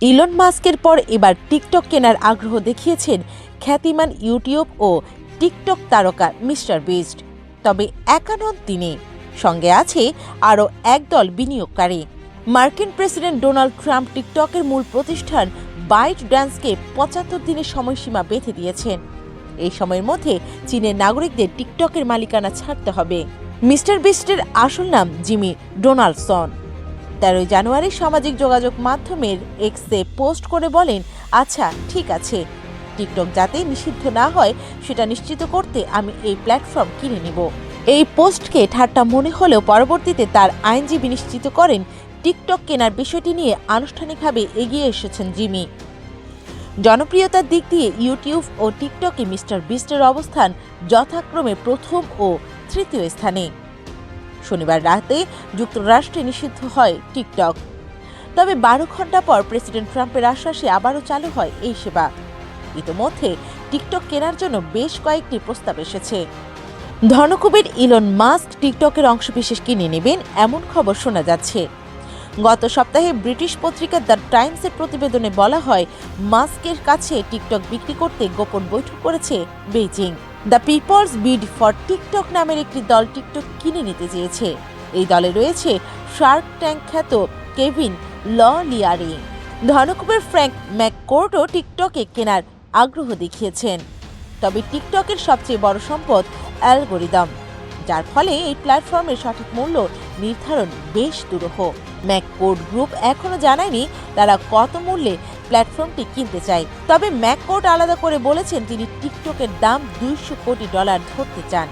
Elon মাস্কের পর এবার টিকটক কেনার আগ্রহ দেখিয়েছেন খ্যাতিমান ইউটিউব ও টিকটক তারকা মিস্টার বিস্ট। তবে একা নন তিনি। সঙ্গে আছে আরও একদল বিনিয়োগকারী। মার্কিন প্রেসিডেন্ট ডোনাল্ড ট্রাম্প টিকটকের মূল প্রতিষ্ঠান বাইট ড্যান্সকে পঁচাত্তর দিনের সময়সীমা বেঁধে দিয়েছেন। এই সময়ের মধ্যে চীনের নাগরিকদের টিকটকের মালিকানা ছাড়তে হবে। মিস্টার বিস্টের আসল নাম জিমি ডোনাল্ডসন তেরোই জানুয়ারি সামাজিক যোগাযোগ মাধ্যমের এক্সে পোস্ট করে বলেন আচ্ছা ঠিক আছে। টিকটক যাতে নিষিদ্ধ না হয়, সেটা নিশ্চিত করতে আমি এই প্ল্যাটফর্ম কিনে নেব। এই পোস্টকে ঠাট্টা মনে হলেও পরবর্তীতে তার আইনজীবী নিশ্চিত করেন, টিকটক কেনার বিষয়টি নিয়ে আনুষ্ঠানিকভাবে এগিয়ে এসেছেন জিমি। জনপ্রিয়তার দিক দিয়ে ইউটিউব ও টিকটকে মিস্টার বিস্টের অবস্থান যথাক্রমে প্রথম ও তৃতীয় স্থানে। শনিবার রাতে যুক্তরাষ্ট্রে নিষিদ্ধ হয় টিকটক। তবে বারো ঘণ্টা পর প্রেসিডেন্ট ট্রাম্পের আশ্বাসে আবারও চালু হয় এই সেবা। ইতোমধ্যে টিকটক কেনার জন্য বেশ কয়েকটি প্রস্তাব এসেছে। ধনকুবের ইলন মাস্ক টিকটকের অংশবিশেষ কিনে নেবেন এমন খবর শোনা যাচ্ছে। গত সপ্তাহে ব্রিটিশ পত্রিকা দ্য টাইমসের প্রতিবেদনে বলা হয়, মাস্কের কাছে টিকটক বিক্রি করতে গোপন বৈঠক করেছে Beijing. The People's bid for TikTok নামের একটি দল টিকটক কিনে নিতে চেয়েছে। এই দলে রয়েছে শার্ক ট্যাঙ্ক খ্যাত কেভিন ল লিয়ারি ধনকুবের ফ্র্যাঙ্ক ম্যাককোর্টও টিকটকে কেনার আগ্রহ দেখিয়েছেন। তবে টিকটকের সবচেয়ে বড় সম্পদ অ্যালগোরিদম, যার ফলে এই প্ল্যাটফর্মের সঠিক মূল্য নির্ধারণ বেশ দুরূহ। ম্যাককোড গ্রুপ এখনও জানায়নি তারা কত মূল্যে প্ল্যাটফর্মটি কিনতে চায় তবে ম্যাককোর্ট আলাদা করে বলেছেন তিনি টিকটকের দাম দুইশো কোটি ডলার ধরতে চান।